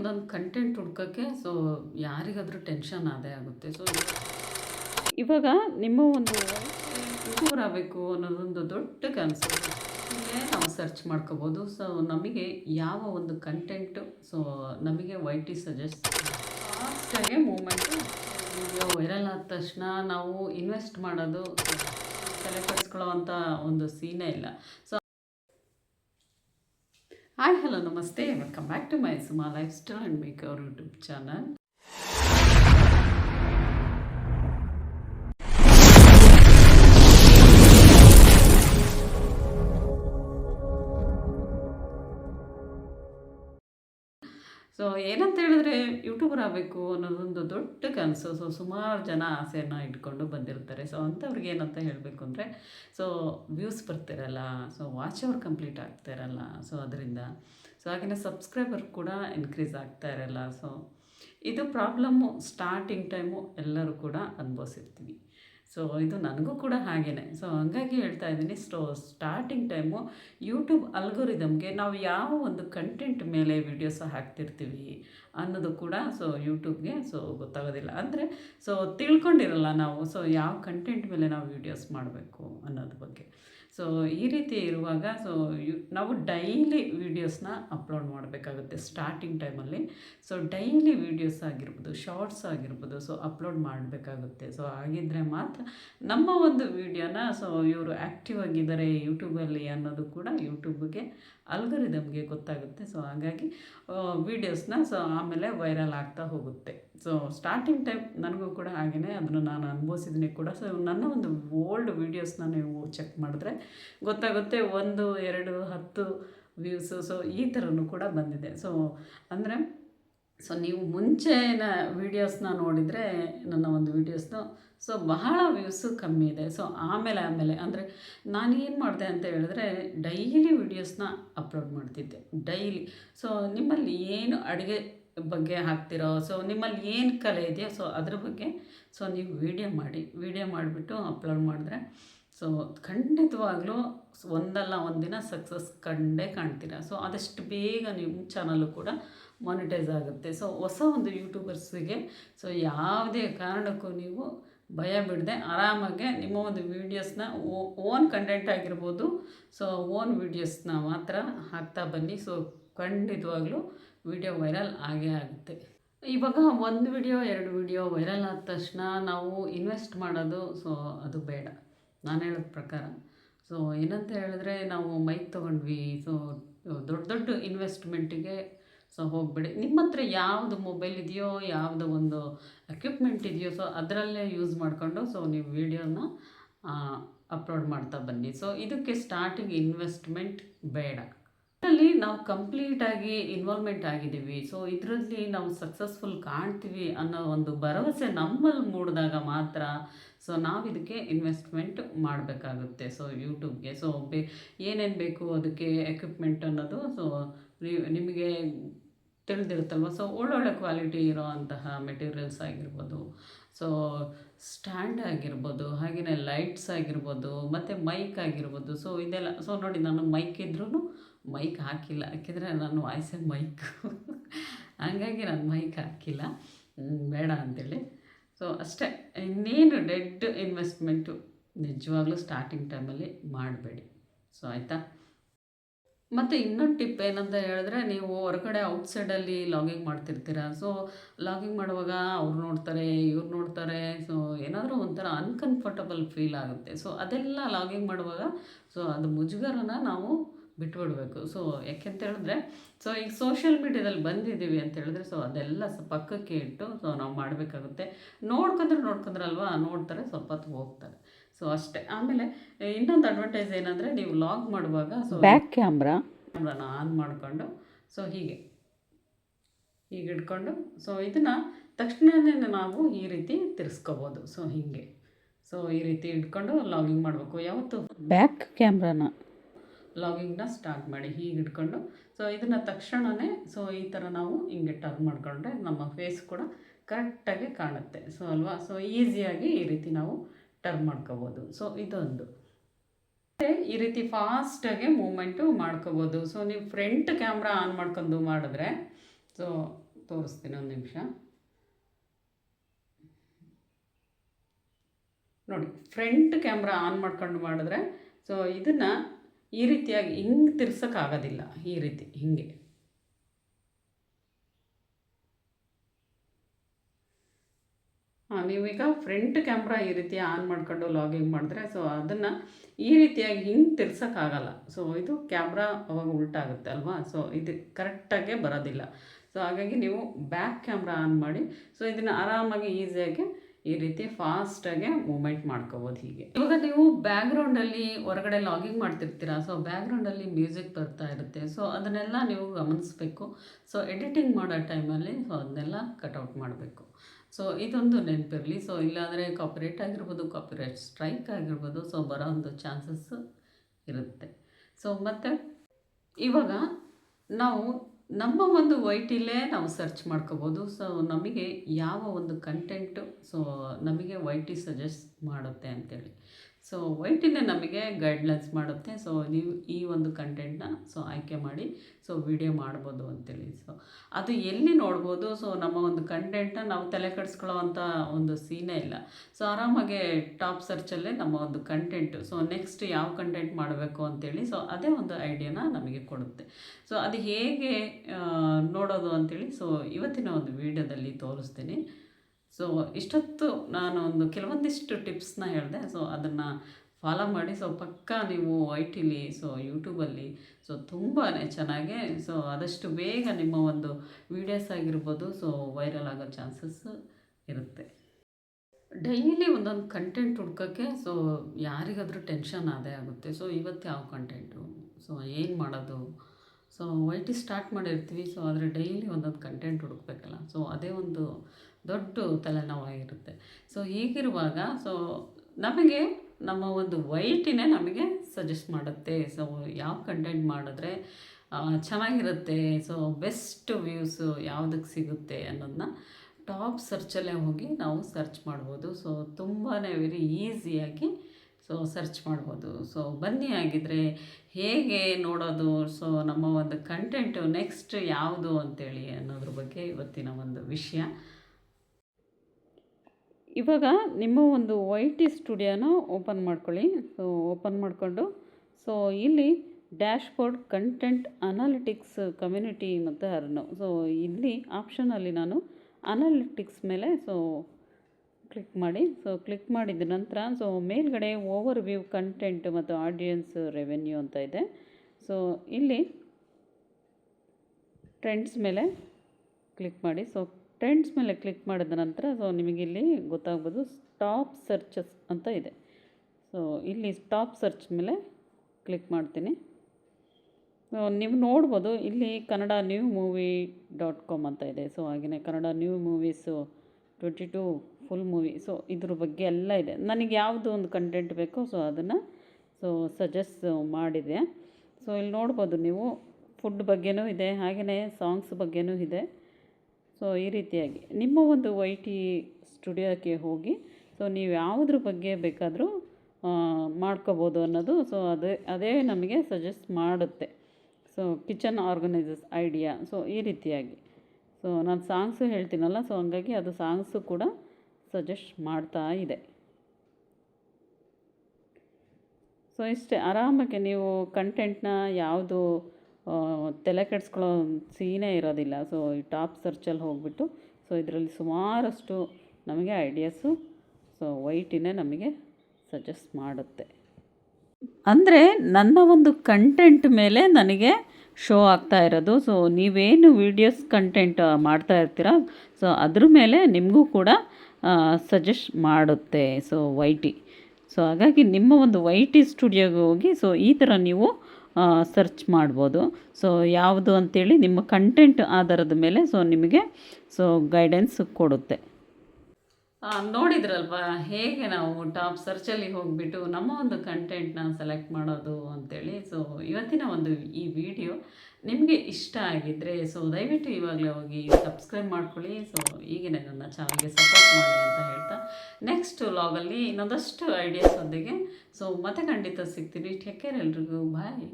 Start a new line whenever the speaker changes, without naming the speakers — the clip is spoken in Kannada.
ಒಂದೊಂದು ಕಂಟೆಂಟ್ ಹುಡ್ಕೋಕ್ಕೆ ಸೊ ಯಾರಿಗಾದರೂ ಟೆನ್ಷನ್ ಅದೇ ಆಗುತ್ತೆ. ಸೊ ಇವಾಗ ನಿಮ್ಮ ಒಂದು ಇಂಪ್ರೂವ್ ಆಗಬೇಕು ಅನ್ನೋದೊಂದು ದೊಡ್ಡ ಕನಸು. ನಾವು ಸರ್ಚ್ ಮಾಡ್ಕೋಬೋದು. ಸೊ ನಮಗೆ ಯಾವ ಒಂದು ಕಂಟೆಂಟು ಸೊ ನಮಗೆ ವೈ ಟಿ ಸಜೆಸ್ಟ್ ಫಾಸ್ಟಾಗೆ ಮೂಮೆಂಟು ವೈರಲ್ ಆದ ತಕ್ಷಣ ನಾವು ಇನ್ವೆಸ್ಟ್ ಮಾಡೋದು ತಲೆ ಅಂಥ ಒಂದು ಸೀನೇ ಇಲ್ಲ. ಸೊ ಹಲೋ ನಮಸ್ತೆ welcome back to my Suma lifestyle and makeover YouTube channel so ಏನಂತ ಹೇಳಿದ್ರೆ ಯೂಟ್ಯೂಬರ್ ಆಗಬೇಕು ಅನ್ನೋದೊಂದು ದೊಡ್ಡ ಕನಸು. ಸೊ ಸುಮಾರು ಜನ ಆಸೆಯನ್ನು ಇಟ್ಕೊಂಡು ಬಂದಿರ್ತಾರೆ. ಸೊ ಅಂಥವ್ರಿಗೆ ಏನಂತ ಹೇಳಬೇಕು ಅಂದರೆ ಸೊ ವ್ಯೂಸ್ ಬರ್ತಿರಲ್ಲ. ಸೊ ವಾಚ್ ಅವರ್ ಕಂಪ್ಲೀಟ್ ಆಗ್ತಾ ಇರಲ್ಲ. ಸೊ ಅದರಿಂದ. ಸೊ ಹಾಗೆಯೇ ಸಬ್ಸ್ಕ್ರೈಬರ್ ಕೂಡ ಇನ್ಕ್ರೀಸ್ ಆಗ್ತಾ ಇರಲ್ಲ. ಸೊ ಇದು ಪ್ರಾಬ್ಲಮ್ಮು ಸ್ಟಾರ್ಟಿಂಗ್ ಟೈಮು ಎಲ್ಲರೂ ಕೂಡ ಅನುಭವಿಸಿರ್ತೀವಿ. ಸೊ ಇದು ನನಗೂ ಕೂಡ ಹಾಗೇನೆ. ಸೊ ಹಂಗಾಗಿ ಹೇಳ್ತಾ ಇದ್ದೀನಿ ಸ್ಟೋ ಸ್ಟಾರ್ಟಿಂಗ್ ಟೈಮು ಯೂಟ್ಯೂಬ್ ಅಲ್ಗೋರಿದಮ್ಗೆ ನಾವು ಯಾವ ಒಂದು ಕಂಟೆಂಟ್ ಮೇಲೆ ವೀಡಿಯೋಸ್ ಹಾಕ್ತಿರ್ತೀವಿ ಅನ್ನೋದು ಕೂಡ ಸೊ ಯೂಟ್ಯೂಬ್ಗೆ ಸೊ ಗೊತ್ತಾಗೋದಿಲ್ಲ. ಅಂದರೆ ಸೊ ತಿಳ್ಕೊಂಡಿರಲ್ಲ ನಾವು ಸೊ ಯಾವ ಕಂಟೆಂಟ್ ಮೇಲೆ ನಾವು ವೀಡಿಯೋಸ್ ಮಾಡಬೇಕು ಅನ್ನೋದ್ರ ಬಗ್ಗೆ. ಸೊ ಈ ರೀತಿ ಇರುವಾಗ ಸೊ ಯು, ನಾವು ಡೈಲಿ ವೀಡಿಯೋಸ್ನ ಅಪ್ಲೋಡ್ ಮಾಡಬೇಕಾಗುತ್ತೆ ಸ್ಟಾರ್ಟಿಂಗ್ ಟೈಮಲ್ಲಿ ಸೊ ಡೈಲಿ ವೀಡಿಯೋಸ್ ಆಗಿರ್ಬೋದು ಶಾರ್ಟ್ಸ್ ಆಗಿರ್ಬೋದು ಸೊ ಅಪ್ಲೋಡ್ ಮಾಡಬೇಕಾಗುತ್ತೆ. ಸೊ ಹಾಗಿದ್ರೆ ಮಾತ್ರ ನಮ್ಮ ಒಂದು ವೀಡಿಯೋನ ಸೊ ಇವರು ಆ್ಯಕ್ಟಿವ್ ಆಗಿದ್ದಾರೆ ಯೂಟ್ಯೂಬಲ್ಲಿ ಅನ್ನೋದು ಕೂಡ ಯೂಟ್ಯೂಬ್ಗೆ ಅಲ್ಗರಿದಮ್ಗೆ ಗೊತ್ತಾಗುತ್ತೆ. ಸೊ ಹಾಗಾಗಿ ವೀಡಿಯೋಸ್ನ ಸೊ ಆಮೇಲೆ ವೈರಲ್ ಆಗ್ತಾ ಹೋಗುತ್ತೆ. ಸೊ ಸ್ಟಾರ್ಟಿಂಗ್ ಟೈಮ್ ನನಗೂ ಕೂಡ ಹಾಗೆಯೇ ಅದನ್ನು ನಾನು ಅನುಭವಿಸಿದ್ದೀನಿ ಕೂಡ. ಸೊ ನನ್ನ ಒಂದು ಓಲ್ಡ್ ವೀಡಿಯೋಸ್ನ ನೀವು ಚೆಕ್ ಮಾಡಿದ್ರೆ ಗೊತ್ತಾಗುತ್ತೆ ಒಂದು, ಎರಡು, ಹತ್ತು ವ್ಯೂಸು ಸೊ ಈ ಥರನೂ ಕೂಡ ಬಂದಿದೆ. ಸೊ ಅಂದರೆ ಸೊ ನೀವು ಮುಂಚೆನ ವೀಡಿಯೋಸ್ನ ನೋಡಿದರೆ ನನ್ನ ಒಂದು ವೀಡಿಯೋಸ್ನ ಸೊ ಬಹಳ ವ್ಯೂಸು ಕಮ್ಮಿ ಇದೆ. ಸೊ ಆಮೇಲೆ ಆಮೇಲೆ, ಅಂದರೆ ನಾನು ಏನು ಮಾಡಿದೆ ಅಂತ ಹೇಳಿದ್ರೆ ಡೈಲಿ ವೀಡಿಯೋಸ್ನ ಅಪ್ಲೋಡ್ ಮಾಡ್ತಿದ್ದೆ. ಡೈಲಿ ಸೊ ನಿಮ್ಮಲ್ಲಿ ಏನು ಅಡುಗೆ ಬಗ್ಗೆ ಹಾಕ್ತಿರೋ? ಸೊ ನಿಮ್ಮಲ್ಲಿ ಏನು ಕಲೆ ಇದೆಯೋ ಸೊ ಅದ್ರ ಬಗ್ಗೆ ಸೊ ನೀವು ವೀಡಿಯೋ ಮಾಡಿ ವೀಡಿಯೋ ಮಾಡಿಬಿಟ್ಟು ಅಪ್ಲೋಡ್ ಮಾಡಿದ್ರೆ ಸೊ ಖಂಡಿತವಾಗ್ಲೂ ಒಂದಲ್ಲ ಒಂದಿನ ಸಕ್ಸಸ್ ಕಂಡೇ ಕಾಣ್ತೀರ. ಸೊ ಆದಷ್ಟು ಬೇಗ ನಿಮ್ಮ ಚಾನಲ್ಲು ಕೂಡ ಮಾನಿಟೈಸ್ ಆಗುತ್ತೆ. ಸೊ ಹೊಸ ಒಂದು ಯೂಟ್ಯೂಬರ್ಸಿಗೆ ಸೊ ಯಾವುದೇ ಕಾರಣಕ್ಕೂ ನೀವು ಭಯ ಬಿಡದೆ ಆರಾಮಾಗೆ ನಿಮ್ಮ ಒಂದು ವೀಡಿಯೋಸ್ನ ಓನ್ ಕಂಟೆಂಟ್ ಆಗಿರ್ಬೋದು. ಸೊ ಓನ್ ವೀಡಿಯೋಸ್ನ ಮಾತ್ರ ಹಾಕ್ತಾ ಬನ್ನಿ. ಸೊ ಖಂಡಿತವಾಗ್ಲೂ ವಿಡಿಯೋ ವೈರಲ್ ಆಗೇ ಆಗುತ್ತೆ. ಇವಾಗ ಒಂದು ವಿಡಿಯೋ, ಎರಡು ವಿಡಿಯೋ ವೈರಲ್ ಆದ ತಕ್ಷಣ ನಾವು ಇನ್ವೆಸ್ಟ್ ಮಾಡೋದು, ಸೊ ಅದು ಬೇಡ. ನಾನು ಹೇಳೋದ ಪ್ರಕಾರ. ಸೊ ಏನಂತ ಹೇಳಿದ್ರೆ ನಾವು ಮೈಕ್ ತೊಗೊಂಡ್ವಿ, ಸೊ ದೊಡ್ಡ ದೊಡ್ಡ ಇನ್ವೆಸ್ಟ್ಮೆಂಟಿಗೆ, ಸೊ ಹೋಗಬೇಡಿ. ನಿಮ್ಮ ಹತ್ರ ಯಾವುದು ಮೊಬೈಲ್ ಇದೆಯೋ, ಯಾವುದು ಒಂದು ಎಕ್ವಿಪ್ಮೆಂಟ್ ಇದೆಯೋ, ಸೊ ಅದರಲ್ಲೇ ಯೂಸ್ ಮಾಡಿಕೊಂಡು, ಸೊ ನೀವು ವಿಡಿಯೋನ ಅಪ್ಲೋಡ್ ಮಾಡ್ತಾ ಬನ್ನಿ. ಸೊ ಇದಕ್ಕೆ ಸ್ಟಾರ್ಟಿಂಗ್ ಇನ್ವೆಸ್ಟ್ಮೆಂಟ್ ಬೇಡ. ಇದರಲ್ಲಿ ನಾವು ಕಂಪ್ಲೀಟಾಗಿ ಇನ್ವಾಲ್ವ್ಮೆಂಟ್ ಆಗಿದ್ದೀವಿ. ಸೊ ಇದರಲ್ಲಿ ನಾವು ಸಕ್ಸಸ್ಫುಲ್ ಕಾಣ್ತೀವಿ ಅನ್ನೋ ಒಂದು ಭರವಸೆ ನಮ್ಮಲ್ಲಿ ಮೂಡಿದಾಗ ಮಾತ್ರ. ಸೊ ನಾವು ಇದಕ್ಕೆ ಇನ್ವೆಸ್ಟ್ಮೆಂಟ್ ಮಾಡಬೇಕಾಗುತ್ತೆ. ಸೊ ಯೂಟ್ಯೂಬ್ಗೆ ಸೊ ಬೇ, ಏನೇನು ಬೇಕು ಅದಕ್ಕೆ ಎಕ್ವಿಪ್ಮೆಂಟ್ ಅನ್ನೋದು ಸೊ ನಿಮಗೆ ತಿಳಿದಿರುತ್ತಲ್ವ? ಸೊ ಒಳ್ಳೊಳ್ಳೆ ಕ್ವಾಲಿಟಿ ಇರೋ ಅಂತಹ ಮೆಟೀರಿಯಲ್ಸ್ ಆಗಿರ್ಬೋದು. ಸೊ ಸ್ಟ್ಯಾಂಡ್ ಆಗಿರ್ಬೋದು ಹಾಗೆಯೇ ಲೈಟ್ಸ್ ಆಗಿರ್ಬೋದು, ಮತ್ತು ಮೈಕ್ ಆಗಿರ್ಬೋದು. ಸೊ ಇದೆಲ್ಲ ಸೊ ನೋಡಿ, ನಾನು ಮೈಕ್ ಇದ್ರೂ ಮೈಕ್ ಹಾಕಿಲ್ಲ. ಯಾಕೆಂದರೆ ನಾನು ವಾಯ್ಸೇ ಮೈಕ್ ಹಂಗಾಗಿ ನಾನು ಮೈಕ್ ಹಾಕಿಲ್ಲ. ಬೇಡ ಅಂಥೇಳಿ ಸೊ ಅಷ್ಟೇ. ಇನ್ನೇನು ಡೆಡ್ ಇನ್ವೆಸ್ಟ್ಮೆಂಟು ನಿಜವಾಗ್ಲೂ ಸ್ಟಾರ್ಟಿಂಗ್ ಟೈಮಲ್ಲಿ ಮಾಡಬೇಡಿ. ಸೊ ಆಯಿತಾ? ಮತ್ತು ಇನ್ನೊಂದು ಟಿಪ್ ಏನಂತ ಹೇಳಿದ್ರೆ, ನೀವು ಹೊರಗಡೆ ಔಟ್ಸೈಡಲ್ಲಿ ಲಾಗಿಂಗ್ ಮಾಡ್ತಿರ್ತೀರ. ಸೊ ಲಾಗಿಂಗ್ ಮಾಡುವಾಗ ಅವ್ರು ನೋಡ್ತಾರೆ, ಇವ್ರು ನೋಡ್ತಾರೆ. ಸೊ ಏನಾದರೂ ಒಂಥರ ಅನ್ಕಂಫರ್ಟಬಲ್ ಫೀಲ್ ಆಗುತ್ತೆ. ಸೊ ಅದೆಲ್ಲ ಲಾಗಿಂಗ್ ಮಾಡುವಾಗ ಸೊ ಅದು ಮುಜುಗರನ ನಾವು ಬಿಟ್ಬಿಡ್ಬೇಕು. ಸೊ ಯಾಕೆಂತ ಹೇಳಿದ್ರೆ ಸೊ ಈಗ ಸೋಷಿಯಲ್ ಮೀಡ್ಯಾದಲ್ಲಿ ಬಂದಿದ್ದೀವಿ ಅಂತ ಹೇಳಿದ್ರೆ ಸೊ ಅದೆಲ್ಲ ಸ ಪಕ್ಕಕ್ಕೆ ಇಟ್ಟು ಸೊ ನಾವು ಮಾಡಬೇಕಾಗುತ್ತೆ. ನೋಡ್ಕೊಂಡ್ರೆ ನೋಡ್ಕೊಂಡ್ರಲ್ವಾ? ನೋಡ್ತಾರೆ ಸ್ವಲ್ಪ ಹೊತ್ತು ಹೋಗ್ತಾರೆ. ಸೊ ಅಷ್ಟೇ. ಆಮೇಲೆ ಇನ್ನೊಂದು ಅಡ್ವರ್ಟೈಸ್ ಏನಂದರೆ ನೀವು ಲಾಗ್ ಮಾಡುವಾಗ ಸೊ
ಬ್ಯಾಕ್ ಕ್ಯಾಮ್ರಾ
ಕ್ಯಾಮ್ರಾನ ಆನ್ ಮಾಡಿಕೊಂಡು ಸೊ ಹೀಗೆ. ಹೀಗೆ ಇಟ್ಕೊಂಡು ಸೊ ಇದನ್ನು ತಕ್ಷಣವೇ ನಾವು ಈ ರೀತಿ ತಿರ್ಸ್ಕೋಬೋದು. ಸೊ ಹೀಗೆ. ಸೊ ಈ ರೀತಿ ಇಟ್ಕೊಂಡು ಲಾಗಿಂಗ್ ಮಾಡಬೇಕು. ಯಾವತ್ತು?
ಬ್ಯಾಕ್ ಕ್ಯಾಮ್ರಾನ
ಲಾಗಿಂಗ್ನ ಸ್ಟಾರ್ಟ್ ಮಾಡಿ ಹೀಗೆ ಇಟ್ಕೊಂಡು ಸೊ ಇದನ್ನು ತಕ್ಷಣವೇ ಸೊ ಈ ಥರ ನಾವು ಹಿಂಗೆ ಟರ್ನ್ ಮಾಡಿಕೊಂಡ್ರೆ ನಮ್ಮ ಫೇಸ್ ಕೂಡ ಕರೆಕ್ಟಾಗಿ ಕಾಣುತ್ತೆ. ಸೊ ಅಲ್ವಾ? ಸೊ ಈಸಿಯಾಗಿ ಈ ರೀತಿ ನಾವು ಟರ್ನ್ ಮಾಡ್ಕೋಬೋದು. ಸೊ ಇದೊಂದು. ಈ ರೀತಿ ಫಾಸ್ಟಾಗಿ ಮೂಮೆಂಟು ಮಾಡ್ಕೋಬೋದು. ಸೊ ನೀವು ಫ್ರಂಟ್ ಕ್ಯಾಮ್ರಾ ಆನ್ ಮಾಡ್ಕೊಂಡು ಮಾಡಿದ್ರೆ ಸೊ ತೋರಿಸ್ತೀನಿ ಒಂದು ನಿಮಿಷ. ನೋಡಿ ಫ್ರಂಟ್ ಕ್ಯಾಮ್ರಾ ಆನ್ ಮಾಡ್ಕೊಂಡು ಮಾಡಿದ್ರೆ ಸೊ ಇದನ್ನು ಈ ರೀತಿಯಾಗಿ ಹಿಂಗೆ ತಿರ್ಸೋಕ್ಕಾಗೋದಿಲ್ಲ, ಈ ರೀತಿ, ಹೀಗೆ. ಹಾಂ, ನೀವೀಗ ಫ್ರಂಟ್ ಕ್ಯಾಮ್ರಾ ಈ ರೀತಿ ಆನ್ ಮಾಡ್ಕೊಂಡು ಲಾಗಿಂಗ್ ಮಾಡಿದ್ರೆ, ಸೊ ಅದನ್ನು ಈ ರೀತಿಯಾಗಿ ಹಿಂಗೆ ತಿರ್ಸೋಕ್ಕಾಗಲ್ಲ. ಸೊ ಇದು ಕ್ಯಾಮ್ರಾ ಅವಾಗ ಉಲ್ಟಾಗುತ್ತೆ ಅಲ್ವಾ? ಸೊ ಇದು ಕರೆಕ್ಟಾಗೆ ಬರೋದಿಲ್ಲ. ಸೊ ಹಾಗಾಗಿ ನೀವು ಬ್ಯಾಕ್ ಕ್ಯಾಮ್ರಾ ಆನ್ ಮಾಡಿ, ಸೊ ಇದನ್ನು ಆರಾಮಾಗಿ ಈಸಿಯಾಗಿ ಈ ರೀತಿ ಫಾಸ್ಟಾಗೆ ಮೂಮೆಂಟ್ ಮಾಡ್ಕೋಬೋದು ಹೀಗೆ. ಇವಾಗ ನೀವು ಬ್ಯಾಕ್ಗ್ರೌಂಡಲ್ಲಿ ಹೊರಗಡೆ ಲಾಗಿಂಗ್ ಮಾಡ್ತಿರ್ತೀರಾ? ಸೊ ಬ್ಯಾಕ್ಗ್ರೌಂಡಲ್ಲಿ ಮ್ಯೂಸಿಕ್ ಬರ್ತಾ ಇರುತ್ತೆ. ಸೊ ಅದನ್ನೆಲ್ಲ ನೀವು ಗಮನಿಸಬೇಕು. ಸೊ ಎಡಿಟಿಂಗ್ ಮಾಡೋ ಟೈಮಲ್ಲಿ ಸೊ ಅದನ್ನೆಲ್ಲ ಕಟ್ಔಟ್ ಮಾಡಬೇಕು. ಸೊ ಇದೊಂದು ನೆನಪಿರಲಿ. ಸೊ ಇಲ್ಲಾಂದರೆ ಕಾಪಿರೇಟ್ ಆಗಿರ್ಬೋದು ಕಾಪಿರೇಟ್ ಸ್ಟ್ರೈಕ್ ಆಗಿರ್ಬೋದು ಸೊ ಬರೋ ಒಂದು ಚಾನ್ಸಸ್ ಇರುತ್ತೆ. ಸೊ ಮತ್ತು ಇವಾಗ ನಾವು ನಮ್ಮ ಒಂದು ವೈಟಿಲೇ ನಾವು ಸರ್ಚ್ ಮಾಡ್ಕೋಬೋದು. ಸೊ ನಮಗೆ ಯಾವ ಒಂದು ಕಂಟೆಂಟು ಸೊ ನಮಗೆ ವೈಟಿ ಸಜೆಸ್ಟ್ ಮಾಡುತ್ತೆ ಅಂತೇಳಿ. ಸೊ ವೈಟಿನೇ ನಮಗೆ ಗೈಡ್ಲೈನ್ಸ್ ಮಾಡುತ್ತೆ. ಸೊ ನೀವು ಈ ಒಂದು ಕಂಟೆಂಟ್ನ ಸೊ ಆಯ್ಕೆ ಮಾಡಿ ಸೊ ವಿಡಿಯೋ ಮಾಡ್ಬೋದು ಅಂತೇಳಿ. ಸೊ ಅದು ಎಲ್ಲಿ ನೋಡ್ಬೋದು? ಸೊ ನಮ್ಮ ಒಂದು ಕಂಟೆಂಟ್ನ ನಾವು ತಲೆ ಕೆಡಿಸ್ಕೊಳ್ಳೋವಂಥ ಒಂದು ಸೀನೇ ಇಲ್ಲ. ಸೊ ಆರಾಮಾಗೆ ಟಾಪ್ ಸರ್ಚಲ್ಲೇ ನಮ್ಮ ಒಂದು ಕಂಟೆಂಟು ಸೊ ನೆಕ್ಸ್ಟ್ ಯಾವ ಕಂಟೆಂಟ್ ಮಾಡಬೇಕು ಅಂತೇಳಿ ಸೊ ಅದೇ ಒಂದು ಐಡಿಯಾನ ನಮಗೆ ಕೊಡುತ್ತೆ. ಸೊ ಅದು ಹೇಗೆ ನೋಡೋದು ಅಂತೇಳಿ ಸೊ ಇವತ್ತಿನ ಒಂದು ವಿಡಿಯೋದಲ್ಲಿ ತೋರಿಸ್ತೀನಿ. ಸೊ ಇಷ್ಟೊತ್ತು ನಾನು ಒಂದು ಕೆಲವೊಂದಿಷ್ಟು ಟಿಪ್ಸ್ನ ಹೇಳಿದೆ. ಸೊ ಅದನ್ನು ಫಾಲೋ ಮಾಡಿ. ಸೊ ಪಕ್ಕ ನೀವು ಐ ಟಿಲಿ ಸೊ ಯೂಟ್ಯೂಬಲ್ಲಿ ಸೊ ತುಂಬಾ ಚೆನ್ನಾಗೆ ಸೊ ಆದಷ್ಟು ಬೇಗ ನಿಮ್ಮ ಒಂದು ವೀಡಿಯೋಸ್ ಆಗಿರ್ಬೋದು ಸೊ ವೈರಲ್ ಆಗೋ ಚಾನ್ಸಸ್ ಇರುತ್ತೆ. ಡೈಲಿ ಒಂದೊಂದು ಕಂಟೆಂಟ್ ಹುಡ್ಕೋಕ್ಕೆ ಸೊ ಯಾರಿಗಾದರೂ ಟೆನ್ಷನ್ ಅದೇ ಆಗುತ್ತೆ. ಸೊ ಇವತ್ತು ಯಾವ ಕಂಟೆಂಟು ಸೊ ಏನು ಮಾಡೋದು? ಸೊ ವೈಟಿ ಸ್ಟಾರ್ಟ್ ಮಾಡಿರ್ತೀವಿ. ಸೊ ಆದರೆ ಡೈಲಿ ಒಂದೊಂದು ಕಂಟೆಂಟ್ ಹುಡುಕ್ಬೇಕಲ್ಲ. ಸೊ ಅದೇ ಒಂದು ದೊಡ್ಡ ತಲೆನೋವಾಗಿರುತ್ತೆ. ಸೊ ಹೀಗಿರುವಾಗ ಸೊ ನಮಗೆ ನಮ್ಮ ಒಂದು ವೈಟಿನೇ ನಮಗೆ ಸಜೆಸ್ಟ್ ಮಾಡುತ್ತೆ. ಸೊ ಯಾವ ಕಂಟೆಂಟ್ ಮಾಡಿದ್ರೆ ಚೆನ್ನಾಗಿರುತ್ತೆ. ಸೊ ಬೆಸ್ಟ್ ವ್ಯೂಸು ಯಾವುದಕ್ಕೆ ಸಿಗುತ್ತೆ ಅನ್ನೋದನ್ನ ಟಾಪ್ ಸರ್ಚಲ್ಲೇ ಹೋಗಿ ನಾವು ಸರ್ಚ್ ಮಾಡ್ಬೋದು. ಸೊ ತುಂಬಾ ವೆರಿ ಈಸಿಯಾಗಿ ಸೊ ಸರ್ಚ್ ಮಾಡ್ಬೋದು. ಸೊ ಬನ್ನಿ ಆಗಿದ್ರೆ ಹೇಗೆ ನೋಡೋದು? ಸೊ ನಮ್ಮ ಒಂದು ಕಂಟೆಂಟು ನೆಕ್ಸ್ಟ್ ಯಾವುದು ಅಂತೇಳಿ ಅನ್ನೋದ್ರ ಬಗ್ಗೆ ಇವತ್ತಿನ ಒಂದು ವಿಷಯ.
ಇವಾಗ ನಿಮ್ಮ ಒಂದು ವೈ ಟಿ ಸ್ಟುಡಿಯೋನ ಓಪನ್ ಮಾಡ್ಕೊಳ್ಳಿ. ಸೊ ಓಪನ್ ಮಾಡಿಕೊಂಡು. ಸೊ ಇಲ್ಲಿ ಡ್ಯಾಶ್ಬೋರ್ಡ್ ಕಂಟೆಂಟ್ ಅನಾಲಿಟಿಕ್ಸ್ ಕಮ್ಯುನಿಟಿ ಮತ್ತು ಅರ್ನು ಸೊ ಇಲ್ಲಿ ಆಪ್ಷನಲ್ಲಿ ನಾನು ಅನಾಲಿಟಿಕ್ಸ್ ಮೇಲೆ ಸೊ ಕ್ಲಿಕ್ ಮಾಡಿ. ಸೊ ಕ್ಲಿಕ್ ಮಾಡಿದ ನಂತರ ಸೊ ಮೇಲ್ಗಡೆ ಓವರ್ ವ್ಯೂ ಕಂಟೆಂಟ್ ಮತ್ತು ಆಡಿಯನ್ಸ್ ರೆವೆನ್ಯೂ ಅಂತ ಇದೆ. ಸೊ ಇಲ್ಲಿ ಟ್ರೆಂಡ್ಸ್ ಮೇಲೆ ಕ್ಲಿಕ್ ಮಾಡಿ. ಸೊ ಟ್ರೆಂಡ್ಸ್ ಮೇಲೆ ಕ್ಲಿಕ್ ಮಾಡಿದ ನಂತರ, ಸೊ ನಿಮಗೆ ಇಲ್ಲಿ ಗೊತ್ತಾಗ್ಬೋದು ಸ್ಟಾಪ್ ಸರ್ಚಸ್ ಅಂತ ಇದೆ. ಸೊ ಇಲ್ಲಿ ಸ್ಟಾಪ್ ಸರ್ಚ್ ಮೇಲೆ ಕ್ಲಿಕ್ ಮಾಡ್ತೀನಿ. ಸೊ ನೀವು ನೋಡ್ಬೋದು, ಇಲ್ಲಿ Kannada new movie dot com ಅಂತ ಇದೆ. ಸೊ ಹಾಗೆಯೇ Kannada new movies, twenty two full movie, so ಇದ್ರ ಬಗ್ಗೆ ಎಲ್ಲ ಇದೆ. ನನಗೆ ಯಾವುದು ಒಂದು ಕಂಟೆಂಟ್ ಬೇಕೋ, ಸೊ ಅದನ್ನು, ಸೊ ಸಜೆಸ್ಟ್ ಮಾಡಿದೆ. ಸೊ ಇಲ್ಲಿ ನೋಡ್ಬೋದು ನೀವು, ಫುಡ್ ಬಗ್ಗೆನೂ ಇದೆ, ಹಾಗೆಯೇ ಸಾಂಗ್ಸ್ ಬಗ್ಗೆನೂ ಇದೆ. ಸೊ ಈ ರೀತಿಯಾಗಿ. ನಿಮ್ಮ ಒಂದು ವೈ ಟಿ ಸ್ಟುಡಿಯೋಕ್ಕೆ ಹೋಗಿ, ಸೊ ನೀವು ಯಾವುದ್ರ ಬಗ್ಗೆ ಬೇಕಾದರೂ ಮಾಡ್ಕೋಬೋದು ಅನ್ನೋದು, ಸೊ ಅದೇ ಅದೇ ನಮಗೆ ಸಜೆಸ್ಟ್ ಮಾಡುತ್ತೆ. So kitchen organisers idea, so ಈ ರೀತಿಯಾಗಿ. ಸೊ ನಾನು ಸಾಂಗ್ಸು ಹೇಳ್ತೀನಲ್ಲ, ಸೊ ಹಂಗಾಗಿ ಅದು ಸಾಂಗ್ಸು ಕೂಡ ಸಜೆಸ್ಟ್ ಮಾಡ್ತಾ ಇದೆ. ಸೊ ಇಷ್ಟೇ ಆರಾಮಾಗಿ ನೀವು ಕಂಟೆಂಟ್ನ ಯಾವುದು ತಲೆ ಕೆಡಿಸ್ಕೊಳ್ಳೋ ಸೀನೇ ಇರೋದಿಲ್ಲ. ಸೊ ಈ ಟಾಪ್ ಸರ್ಚಲ್ಲಿ ಹೋಗ್ಬಿಟ್ಟು ಸೊ ಇದರಲ್ಲಿ ಸುಮಾರಷ್ಟು ನಮಗೆ ಐಡಿಯಾಸು ಸೊ ವೈಟಿನೇ ನಮಗೆ ಸಜೆಸ್ಟ್ ಮಾಡುತ್ತೆ. ಅಂದರೆ, ನನ್ನ ಒಂದು ಕಂಟೆಂಟ್ ಮೇಲೆ ನನಗೆ ಶೋ ಆಗ್ತಾ ಇರೋದು. ಸೊ ನೀವೇನು ವೀಡಿಯೋಸ್ ಕಂಟೆಂಟ್ ಮಾಡ್ತಾ ಇರ್ತೀರ? ಸೊ ಅದ್ರ ಮೇಲೆ ನಿಮಗೂ ಕೂಡ ಸಜೆಸ್ಟ್ ಮಾಡುತ್ತೆ ಸೊ ವೈ ಟಿ ಸೊ ಹಾಗಾಗಿ ನಿಮ್ಮ ಒಂದು ವೈ ಟಿ ಸ್ಟುಡಿಯೋಗೆ ಹೋಗಿ ಸೊ ಈ ಥರ ನೀವು ಸರ್ಚ್ ಮಾಡ್ಬೋದು. ಸೊ ಯಾವುದು ಅಂತೇಳಿ ನಿಮ್ಮ ಕಂಟೆಂಟ್ ಆಧಾರದ ಮೇಲೆ ಸೊ ನಿಮಗೆ ಸೊ ಗೈಡೆನ್ಸ್ ಕೊಡುತ್ತೆ.
ನೋಡಿದ್ರಲ್ವಾ? ಹೇಗೆ ನಾವು ಟಾಪ್ ಸರ್ಚಲ್ಲಿ ಹೋಗಿಬಿಟ್ಟು ನಮ್ಮ ಒಂದು ಕಂಟೆಂಟ್ನ ಸೆಲೆಕ್ಟ್ ಮಾಡೋದು ಅಂತೇಳಿ? ಸೊ ಇವತ್ತಿನ ಒಂದು ಈ ವಿಡಿಯೋ ನಿಮಗೆ ಇಷ್ಟ ಆಗಿದ್ದರೆ ಸೊ ದಯವಿಟ್ಟು ಇವಾಗಲೇ ಹೋಗಿ ಸಬ್ಸ್ಕ್ರೈಬ್ ಮಾಡ್ಕೊಳ್ಳಿ. ಸೊ ಈಗಿನ ನನ್ನ ಚಾನಲ್ಗೆ ಸಪೋರ್ಟ್ ಮಾಡಿ ಅಂತ ಹೇಳ್ತಾ ನೆಕ್ಸ್ಟ್ ವ್ಲಾಗಲ್ಲಿ ಇನ್ನೊಂದಷ್ಟು ಐಡಿಯಾಸ್ ಒಂದಿಗೆ. ಸೊ ಮತ್ತೆ ಖಂಡಿತ ಸಿಗ್ತೀನಿ. ಟೇಕ್ ಕೇರ್ ಎಲ್ರಿಗೂ. ಬಾಯ್